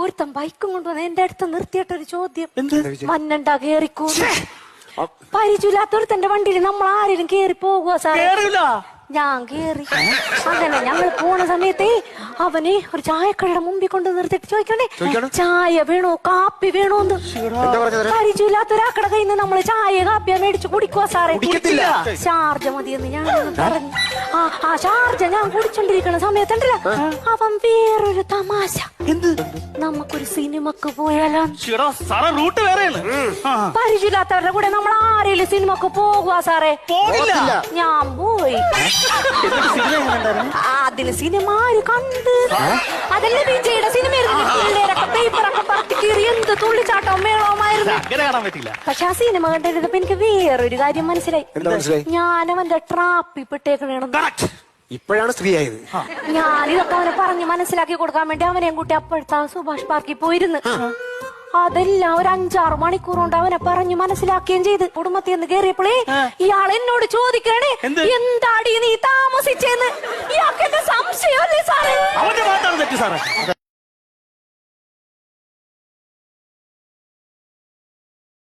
ഒരുത്തൻ ബൈക്കും കൊണ്ടുവന്ന് എന്റെ അടുത്ത് നിർത്തിയിട്ടൊരു ചോദ്യം. എന്ത്? മന്നണ്ട കേറിക്കൂ? പരിചയമില്ലാത്തൊരുത്തന്റെ വണ്ടിയിൽ നമ്മൾ ആരെങ്കിലും കേറി പോകുക സാറേ? ഞാൻ കേറി. അങ്ങനെ ഞങ്ങൾ പോണ സമയത്തെ അവനെ ഒരു ചായക്കടയുടെ മുമ്പിൽ കൊണ്ട് നിർത്തിട്ട് ചോദിക്കണേ ചായ വേണോ കാപ്പി വേണോന്ന് എന്താ പറഞ്ഞത്? പരിചയമില്ലാത്ത ഒരാക്കട കയ്യിൽ നിന്ന് നമ്മൾ ചായ കാപ്പിയാ മേടിച്ച് കുടിക്കുവോ സാറേ? ചാർജ് മതിയെന്ന് ഞാൻ പറഞ്ഞു. ആ ഷാർജ ഞാൻ കുടിച്ചോണ്ടിരിക്കണ സമയത്തുണ്ടല്ലോ അവൻ വേറൊരു തമാശ. എന്ത്? നമുക്കൊരു സിനിമക്ക് പോയാലോ? റൂട്ട് വേറെയാണ്. ആ, പരിചയമില്ലാത്തവരുടെ കൂടെ നമ്മൾ ആരെങ്കിലും സിനിമക്ക് പോകുക സാറേ? ഞാൻ പോയി. അതിന് സിനിമ ആര് കണ്ട്? അതല്ലേ വിജയുടെ സിനിമ പേപ്പറൊക്കെ പറത്തി കീറി എന്ത് തുള്ളിച്ചാട്ടം മേളവുമായിരുന്നു അങ്ങനെ കാണാൻ പറ്റില്ല പക്ഷെ ആ സിനിമ കണ്ടിരുന്നപ്പോ എനിക്ക് വേറൊരു കാര്യം മനസ്സിലായി. എന്താ മനസ്സിലായി? ഞാൻ അവന്റെ ട്രാപ്പിൽ പെട്ടേക്കണേണ് ഇപ്പോഴാണ് സ്ത്രീ ആയത് ഞാൻ ഇതൊക്കെ അവനെ പറഞ്ഞ് മനസ്സിലാക്കി കൊടുക്കാൻ വേണ്ടി അവനെയും കൂട്ടി അപ്പോഴത്തെ ആ സുഭാഷ് പാർക്കിൽ പോയിരുന്നു. അതെല്ലാം ഒരു അഞ്ചാറ് മണിക്കൂർ കൊണ്ട് അവനെ പറഞ്ഞ് മനസ്സിലാക്കുകയും ചെയ്ത്. കുടുംബത്തിൽ നിന്ന് കേറിയപ്പോഴേ ഇയാൾ എന്നോട് ചോദിക്കണേ എന്ത്? എന്താടി നീ താമസിച്ചെന്ന്? ഇയാൾക്ക് എന്റെ സംശയമല്ലേ സാറേ? അവന്റെ ഭാഗത്താണ് തെറ്റ് സാറേ.